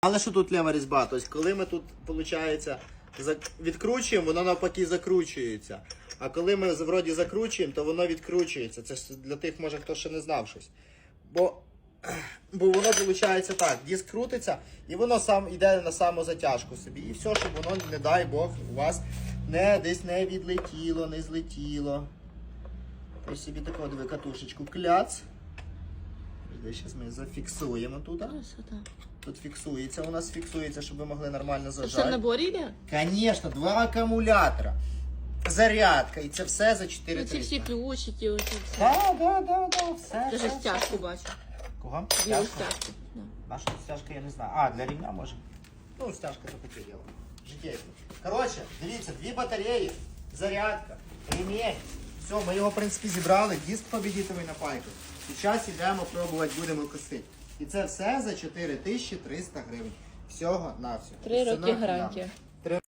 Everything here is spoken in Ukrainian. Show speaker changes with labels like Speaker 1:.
Speaker 1: Але що тут лева різьба? Тобто, коли ми тут, виходить, відкручуємо, воно навпаки закручується. А коли ми вроді закручуємо, то воно відкручується. Це для тих, може, хто ще не знав щось. Бо, бо воно виходить так, диск крутиться, і воно сам йде на самозатяжку собі. І все, щоб воно, не дай Бог, у вас не десь не відлетіло, не злетіло. Ось собі таку диви катушечку кляц. Зараз ми зафіксуємо тут. Тут фіксується, у нас фіксується, щоб ви могли нормально
Speaker 2: Це все в
Speaker 1: зажати.
Speaker 2: наборі йде?
Speaker 1: Звісно, два акумулятора, зарядка, і це все за
Speaker 2: Ну,
Speaker 1: 4
Speaker 2: ці всі ключики, оці все.
Speaker 1: Так, так, так, так, все.
Speaker 2: Даже
Speaker 1: все, все.
Speaker 2: стяжку бачу.
Speaker 1: Кого?
Speaker 2: Білу
Speaker 1: Стяжку?
Speaker 2: стяжку. Да.
Speaker 1: Стяжка, я не знаю. А, для рівня може. Ну, стяжка це таке діло. Життєві. Коротше, дивіться, дві батареї, зарядка, ремінь. Все, ми його, в принципі, зібрали, диск побідітовий на пайку. І зараз йдемо пробувати, будемо косити. І це все за 4300 гривень. Всього на всього.
Speaker 2: Три роки гарантія.